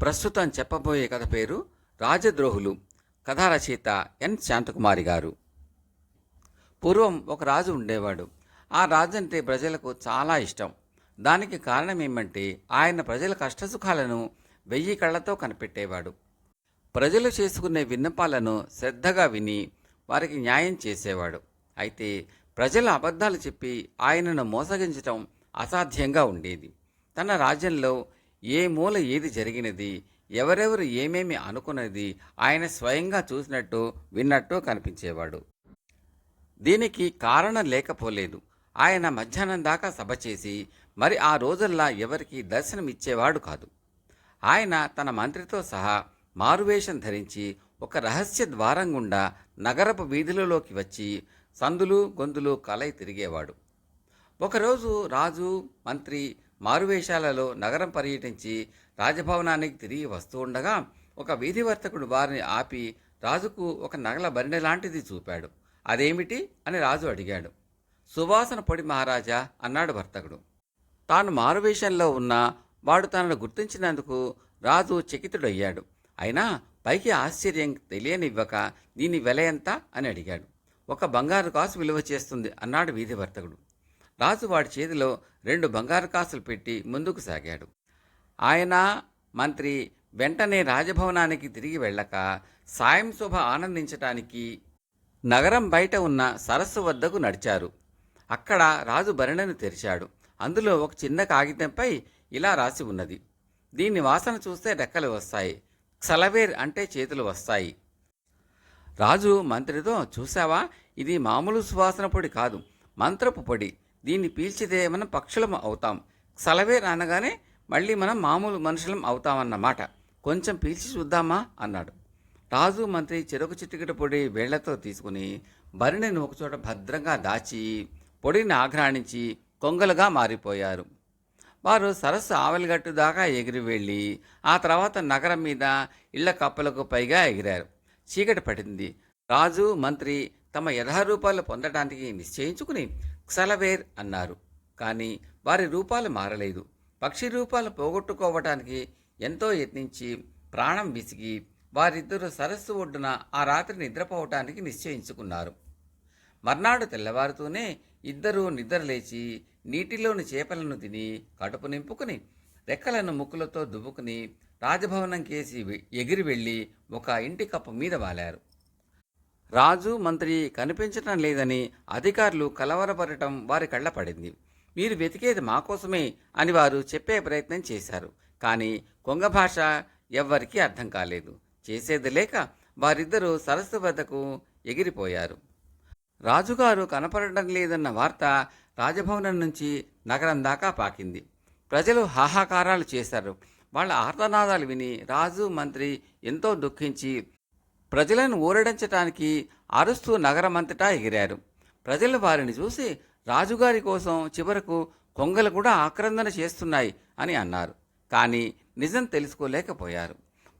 ప్రస్తుతం చెప్పబోయే కథ పేరు రాజద్రోహులు. కథారచయిత ఎన్. శాంతకుమారి గారు. పూర్వం ఒక రాజు ఉండేవాడు. ఆ రాజు అంటే ప్రజలకు చాలా ఇష్టం. దానికి కారణం ఏమంటే ఆయన ప్రజల కష్టసుఖాలను వెయ్యి కళ్ళతో కనిపెట్టేవాడు. ప్రజలు చేసుకునే విన్నపాలను శ్రద్ధగా విని వారికి న్యాయం చేసేవాడు. అయితే ప్రజల అబద్ధాలు చెప్పి ఆయనను మోసగించటం అసాధ్యంగా ఉండేది. తన రాజ్యంలో ఏ మూల ఏది జరిగినది ఎవరెవరు ఏమేమి అనుకున్నది ఆయన స్వయంగా చూసినట్టు విన్నట్టు కనిపించేవాడు. దీనికి కారణం లేకపోలేదు. ఆయన మధ్యాహ్నం దాకా సభ చేసి మరి ఆ రోజుల్లా ఎవరికి దర్శనం ఇచ్చేవాడు కాదు. ఆయన తన మంత్రితో సహా మారువేషం ధరించి ఒక రహస్య ద్వారం గుండా నగరపు వీధులలోకి వచ్చి సందులు గొంతులు కలై తిరిగేవాడు. ఒకరోజు రాజు మంత్రి మారువేషాలలో నగరం పర్యటించి రాజభవనానికి తిరిగి వస్తూ ఉండగా ఒక వీధివర్తకుడు వారిని ఆపి రాజుకు ఒక నగల బరిణె లాంటిది చూపాడు. అదేమిటి? అని రాజు అడిగాడు. సువాసన పొడి మహారాజా అన్నాడు వర్తకుడు. తాను మారువేషంలో ఉన్న వాడు తనను గుర్తించినందుకు రాజు చకితుడయ్యాడు. అయినా పైకి ఆశ్చర్యం తెలియనివ్వక దీని వెల ఎంత అని అడిగాడు. ఒక బంగారు కాసు విలువ చేస్తుంది అన్నాడు వీధివర్తకుడు. రాజు వాడి చేతిలో రెండు బంగారు కాసులు పెట్టి ముందుకు సాగాడు. ఆయన మంత్రి వెంటనే రాజభవనానికి తిరిగి వెళ్ళక సాయం శుభ ఆనందించటానికి నగరం బయట ఉన్న సరస్సు వద్దకు నడిచారు. అక్కడ రాజు భరణను తెరిచాడు. అందులో ఒక చిన్న కాగితంపై ఇలా రాసి ఉన్నది. దీన్ని వాసన చూస్తే రెక్కలు వస్తాయి. క్సలవేర్ అంటే చేతులు వస్తాయి. రాజు మంత్రితో చూసావా ఇది మామూలు సువాసన పొడి కాదు. మంత్రపు పొడి. దీన్ని పీల్చితే మనం పక్షులం అవుతాం. సలవే అనగానే మళ్ళీ మనం మామూలు మనుషులం అవుతామన్నమాట. కొంచెం పీల్చి చూద్దామా? అన్నాడు. రాజు మంత్రి చెరుకు చిటికెట పొడి వేళ్ళతో తీసుకుని బరిణిని ఒకచోట భద్రంగా దాచి పొడిని ఆఘ్రాణించి కొంగలుగా మారిపోయారు. వారు సరస్సు ఆవలిగట్టు దాకా ఎగిరి వెళ్ళి ఆ తర్వాత నగరం మీద ఇళ్ళ కప్పలకు పైగా ఎగిరారు. చీకటి పడింది. రాజు మంత్రి తమ యథారూపాలు పొందడానికి నిశ్చయించుకుని క్సలవేర్ అన్నారు. కానీ వారి రూపాలు మారలేదు. పక్షి రూపాలు పోగొట్టుకోవటానికి ఎంతో యత్నించి ప్రాణం విసిగి వారిద్దరూ సరస్సు ఒడ్డున ఆ రాత్రి నిద్రపోవటానికి నిశ్చయించుకున్నారు. మర్నాడు తెల్లవారుతూనే ఇద్దరూ నిద్రలేచి నీటిలోని చేపలను తిని కడుపు నింపుకుని రెక్కలను ముక్కులతో దువ్వుకుని రాజభవనం కేసి ఎగిరి వెళ్ళి ఒక ఇంటి కప్పు మీద వాలారు. రాజు మంత్రి కనిపించటం లేదని అధికారులు కలవరపడటం వారి కళ్ళపడింది మీరు వెతికేది మా కోసమే అని వారు చెప్పే ప్రయత్నం చేశారు. కానీ కొంగ భాష ఎవ్వరికీ అర్థం కాలేదు. చేసేది లేక వారిద్దరూ సరస్సు వద్దకు ఎగిరిపోయారు. రాజుగారు కనపడటం లేదన్న వార్త రాజభవనం నుంచి నగరం దాకా పాకింది. ప్రజలు హాహాకారాలు చేశారు. వాళ్ళ ఆర్తనాదాలు విని రాజు మంత్రి ఎంతో దుఃఖించి ప్రజలను ఊరడించటానికి అరుస్తూ నగరమంతటా ఎగిరారు. ప్రజలు వారిని చూసి రాజుగారి కోసం చివరకు కొంగలు కూడా ఆక్రందన చేస్తున్నాయి అని అన్నారు. కానీ నిజం తెలుసుకోలేకపోయారు.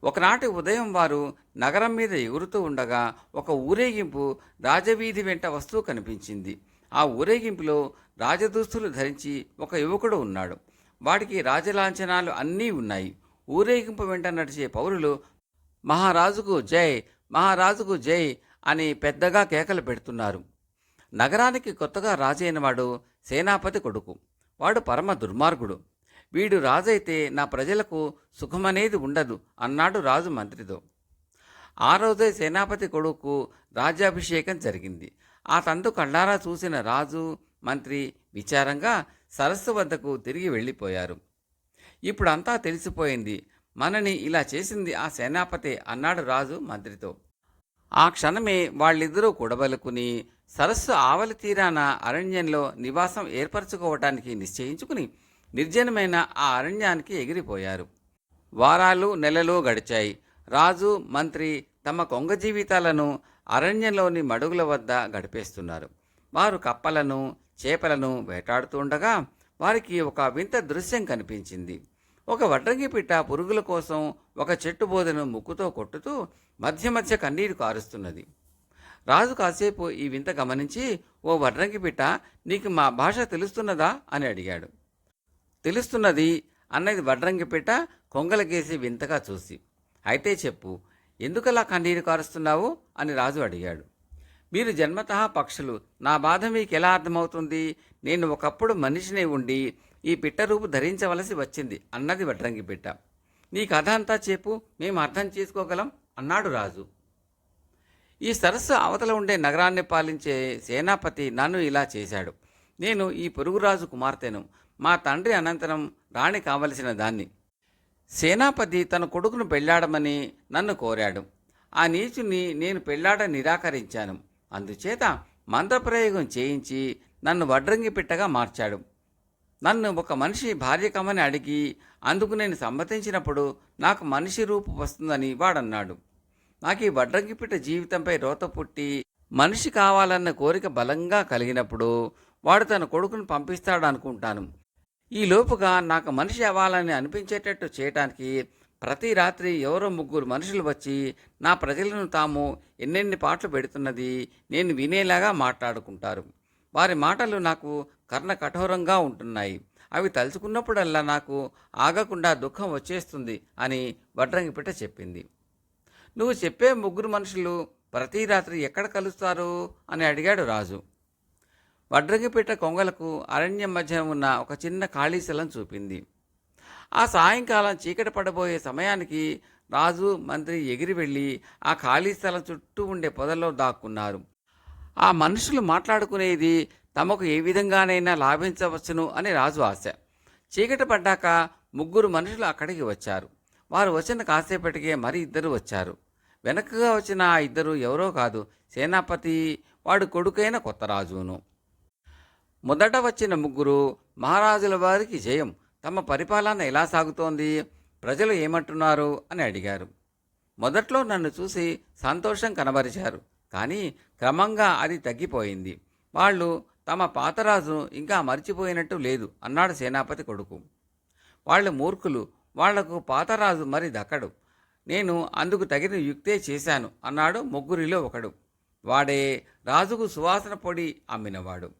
ఒకనాటి ఉదయం వారు నగరం మీద ఎగురుతూ ఉండగా ఒక ఊరేగింపు రాజవీధి వెంట వస్తూ కనిపించింది. ఆ ఊరేగింపులో రాజదుస్తులు ధరించి ఒక యువకుడు ఉన్నాడు. వాడికి రాజలాంఛనాలు అన్నీ ఉన్నాయి. ఊరేగింపు వెంట నడిచే పౌరులు మహారాజుకు జై మహారాజుకు జై అని పెద్దగా కేకలు పెడుతున్నారు. నగరానికి కొత్తగా రాజైన వాడు సేనాపతి కొడుకు. వాడు పరమ దుర్మార్గుడు. వీడు రాజైతే నా ప్రజలకు సుఖమనేది ఉండదు అన్నాడు రాజు మంత్రితో. ఆ రోజే సేనాపతి కొడుకు రాజ్యాభిషేకం జరిగింది. ఆ తందు కళ్ళారా చూసిన రాజు మంత్రి విచారంగా సరస్సు వద్దకు తిరిగి వెళ్ళిపోయారు. ఇప్పుడంతా తెలిసిపోయింది. మనని ఇలా చేసింది ఆ సేనాపతి అన్నాడు రాజు మంత్రితో. ఆ క్షణమే వాళ్ళిద్దరూ కూడబలుకుని సరస్సు ఆవలి తీరాన అరణ్యంలో నివాసం ఏర్పరచుకోవటానికి నిశ్చయించుకుని నిర్జనమైన ఆ అరణ్యానికి ఎగిరిపోయారు. వారాలు నెలలు గడిచాయి. రాజు మంత్రి తమ కొంగ జీవితాలను అరణ్యంలోని మడుగుల వద్ద గడిపేస్తున్నారు. వారు కప్పలను చేపలను వేటాడుతుండగా వారికి ఒక వింత దృశ్యం కనిపించింది. ఒక వడ్రంగి పిట్ట పురుగుల కోసం ఒక చెట్టు బోదెను ముక్కుతో కొట్టుతూ మధ్య మధ్య కన్నీరు కారుస్తున్నది. రాజు కాసేపు ఈ వింత గమనించి ఓ వడ్రంగి పిట్ట నీకు మా భాష తెలుస్తున్నదా? అని అడిగాడు. తెలుస్తున్నది. అన్నది వడ్రంగి పిట్ట కొంగలకేసి వింతగా చూసి అయితే చెప్పు ఎందుకలా కన్నీరు కారుస్తున్నావు? అని రాజు అడిగాడు. మీరు జన్మతః పక్షులు నా బాధ మీకు ఎలా అర్థమవుతుంది? నేను ఒకప్పుడు మనిషినే ఉండి ఈ పిట్ట రూపు ధరించవలసి వచ్చింది. అన్నది వడ్రంగి పిట్ట నీ కథ అంతా చెప్పు మేము అర్థం చేసుకోగలం అన్నాడు రాజు. ఈ సరస్సు అవతల ఉండే నగరాన్ని పాలించే సేనాపతి నన్ను ఇలా చేశాడు. నేను ఈ పొరుగురాజు కుమార్తెను. మా తండ్రి అనంతరం రాణి కావలసిన దాన్ని. సేనాపతి తన కొడుకును పెళ్ళాడమని నన్ను కోరాడు. ఆ నీచుని నేను పెళ్ళాడ నిరాకరించాను. అందుచేత మంత్రప్రయోగం చేయించి నన్ను వడ్రంగి పిట్టగా మార్చాడు. నన్ను ఒక మనిషి భార్య కమ్మని అడిగి అందుకు నేను సమ్మతించినప్పుడు నాకు మనిషి రూపు వస్తుందని వాడన్నాడు. నాకు ఈ వడ్రంగిపిట జీవితంపై రోత పుట్టి మనిషి కావాలన్న కోరిక బలంగా కలిగినప్పుడు వాడు తన కొడుకును పంపిస్తాడు అనుకుంటాను ఈ లోపుగా నాకు మనిషి అవ్వాలని అనిపించేటట్టు చేయటానికి ప్రతి రాత్రి ఎవరో ముగ్గురు మనుషులు వచ్చి నా ప్రజలను తాము ఎన్నెన్ని పాటలు పెడుతున్నది నేను వినేలాగా మాట్లాడుకుంటారు. వారి మాటలు నాకు కర్ణ కఠోరంగా ఉంటున్నాయి. అవి తలుచుకున్నప్పుడల్లా నాకు ఆగకుండా దుఃఖం వచ్చేస్తుంది అని వడ్రంగిపిట్ట చెప్పింది. నువ్వు చెప్పే ముగ్గురు మనుషులు ప్రతి రాత్రి ఎక్కడ కలుస్తారు? అని అడిగాడు రాజు. వడ్రంగిపేట కొంగలకు అరణ్యం మధ్య ఉన్న ఒక చిన్న ఖాళీ స్థలం చూపింది. ఆ సాయంకాలం చీకటి పడబోయే సమయానికి రాజు మంత్రి ఎగిరి వెళ్ళి ఆ ఖాళీ స్థలం చుట్టూ ఉండే పొదల్లో దాక్కున్నారు. ఆ మనుషులు మాట్లాడుకునేది తమకు ఏ విధంగానైనా లాభించవచ్చును అని రాజు ఆశ. చీకటి పడ్డాక ముగ్గురు మనుషులు అక్కడికి వచ్చారు. వారు వచ్చిన కాసేపటికే మరి ఇద్దరు వచ్చారు. వెనకగా వచ్చిన ఆ ఇద్దరు ఎవరో కాదు సేనాపతి వాడు కొడుకైన కొత్త రాజును. మొదట వచ్చిన ముగ్గురు మహారాజుల వారికి జయం తమ పరిపాలన ఎలా సాగుతోంది ప్రజలు ఏమంటున్నారు అని అడిగారు. మొదట్లో నన్ను చూసి సంతోషం కనబరిచారు కానీ క్రమంగా అది తగ్గిపోయింది. వాళ్ళు తమ పాతరాజును ఇంకా మర్చిపోయినట్టు లేదు అన్నాడు సేనాపతి కొడుకు. వాళ్ళు మూర్ఖులు వాళ్ళకు పాతరాజు మరి దక్కడు. నేను అందుకు తగిన యుక్తే చేశాను అన్నాడు ముగ్గురిలో ఒకడు. వాడే రాజుకు సువాసన పొడి అమ్మినవాడు.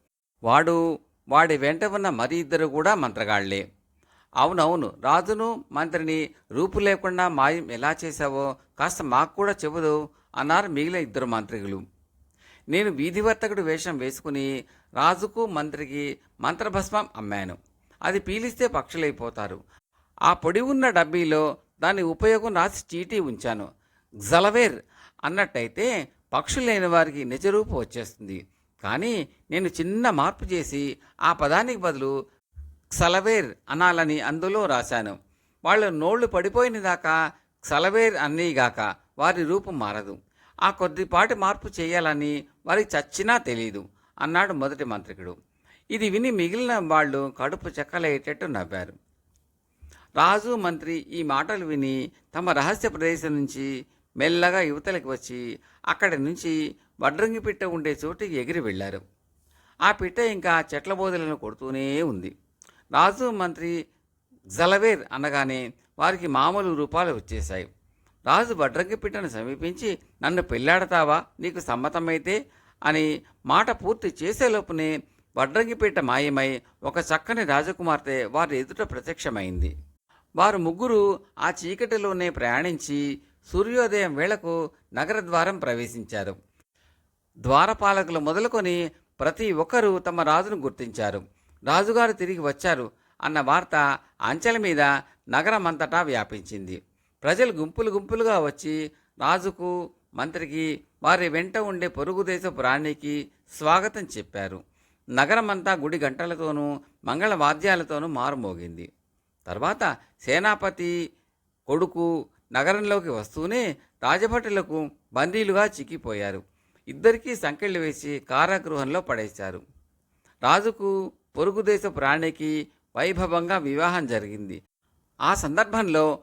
వాడు వాడి వెంట ఉన్న మరి ఇద్దరు కూడా మంత్రగాళ్ళే. అవునవును రాజును మంత్రిని రూపు లేకుండా మాయం ఎలా చేశావో కాస్త మాకు కూడా చెబుదు అన్నారు మిగిలిన ఇద్దరు మంత్రికులు. నేను వీధివర్తకుడు వేషం వేసుకుని రాజుకు మంత్రికి మంత్రభస్మం అమ్మాను. అది పీలిస్తే పక్షులైపోతారు. ఆ పొడి ఉన్న డబ్బీలో దాని ఉపయోగం రాసి చీటీ ఉంచాను. జలవేర్ అన్నట్టయితే పక్షులు లేని వారికి నిజరూపు వచ్చేస్తుంది. కానీ నేను చిన్న మార్పు చేసి ఆ పదానికి బదులు క్సలవేర్ అనాలని అందులో రాశాను. వాళ్ళు నోళ్ళు పడిపోయిన దాకా క్సలవేర్ అన్నీగాక వారి రూపం మారదు. ఆ కొద్దిపాటి మార్పు చేయాలని వారికి చచ్చినా తెలియదు అన్నాడు మొదటి మంత్రికుడు. ఇది విని మిగిలిన వాళ్ళు కడుపు చెక్కలేటట్టు నవ్వారు. రాజు మంత్రి ఈ మాటలు విని తమ రహస్య ప్రదేశం నుంచి మెల్లగా యువతలకి వచ్చి అక్కడి నుంచి వడ్రంగి పిట్ట ఉండే చోటికి ఎగిరి వెళ్ళారు. ఆ పిట్ట ఇంకా చెట్ల బోధలను కొడుతూనే ఉంది. రాజు మంత్రి జలవేర్ అనగానే వారికి మామూలు రూపాలు వచ్చేశాయి. రాజు వడ్రంగి పిట్టను సమీపించి నన్ను పెళ్ళాడతావా? నీకు సమ్మతమైతే అని మాట పూర్తి చేసేలోపునే వడ్రంగిపేట మాయమై ఒక చక్కని రాజకుమార్తె వారి ఎదుట ప్రత్యక్షమైంది. వారు ముగ్గురు ఆ చీకటిలోనే ప్రయాణించి సూర్యోదయం వేళకు నగర ద్వారం ప్రవేశించారు. ద్వారపాలకులు మొదలుకొని ప్రతి ఒక్కరూ తమ రాజును గుర్తించారు. రాజుగారు తిరిగి వచ్చారు అన్న వార్త అంచెల మీద నగరమంతటా వ్యాపించింది. ప్రజలు గుంపులు గుంపులుగా వచ్చి రాజుకు మంత్రికి వారి వెంట ఉండే పొరుగు రాణికి స్వాగతం చెప్పారు. నగరమంతా గుడి గంటలతోనూ మంగళ వాద్యాలతోనూ మారుమోగింది. తర్వాత సేనాపతి కొడుకు నగరంలోకి వస్తూనే రాజభటులకు బందీలుగా చిక్కిపోయారు. ఇద్దరికీ సంకెళ్ళు వేసి కారాగృహంలో పడేశారు. రాజుకు పొరుగు రాణికి వైభవంగా వివాహం జరిగింది. ఆ సందర్భంలో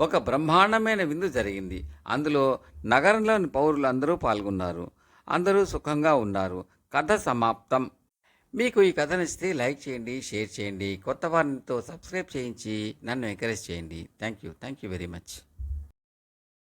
ఒక బ్రహ్మాండమైన విందు జరిగింది. అందులో నగరంలోని పౌరులు అందరూ పాల్గొన్నారు. అందరూ సుఖంగా ఉన్నారు. కథ సమాప్తం. మీకు ఈ కథ నచ్చితే లైక్ చేయండి షేర్ చేయండి. కొత్త వారితో సబ్స్క్రైబ్ చేయించి నన్ను ఎంకరేజ్ చేయండి. Thank you. Thank you very much.